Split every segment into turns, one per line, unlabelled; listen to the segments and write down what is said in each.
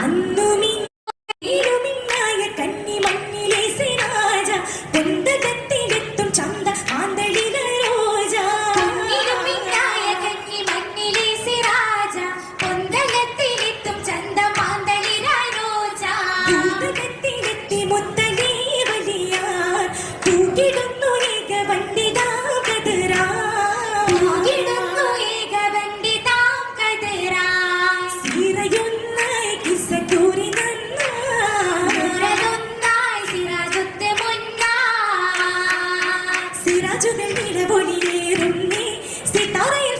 안 സിറാജുകൾ നിലവൊളിയേറുന്നേ സിതാറയിൽ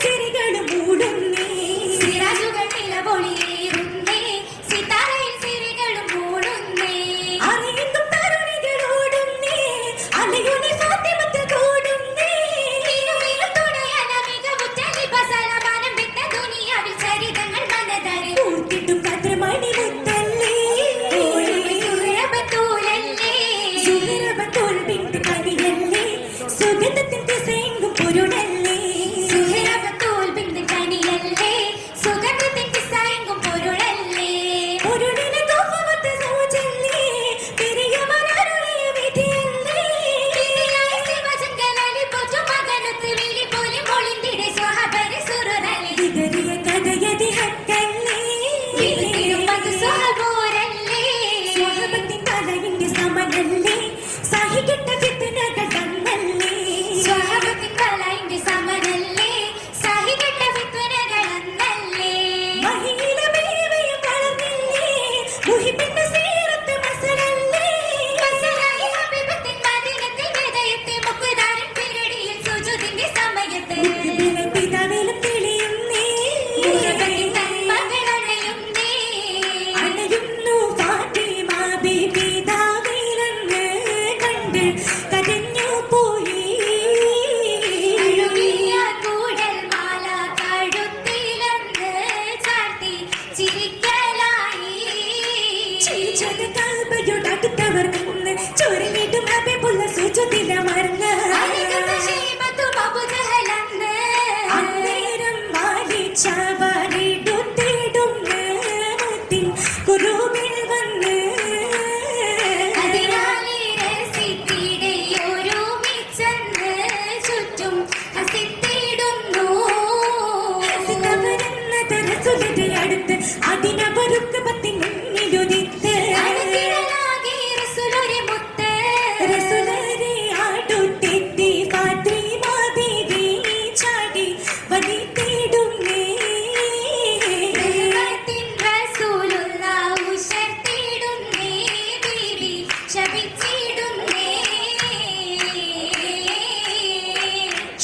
开开夜的黑 കണ്ട് കരഞ്ഞു പോയി. ചൊരിഞ്ഞിട്ടും അഭിപുള്ള സൂചിതില മറന്ന്
അന്നേരം
വാലിച്ചവരിടുത്തിടും കുറുവിൽ വന്ന്.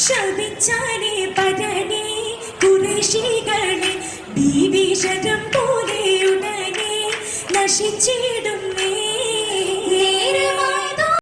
ശപിച്ചാലേ പരനെ കുറേശികളെ ഭീഭീഷണം നശിച്ചിടും.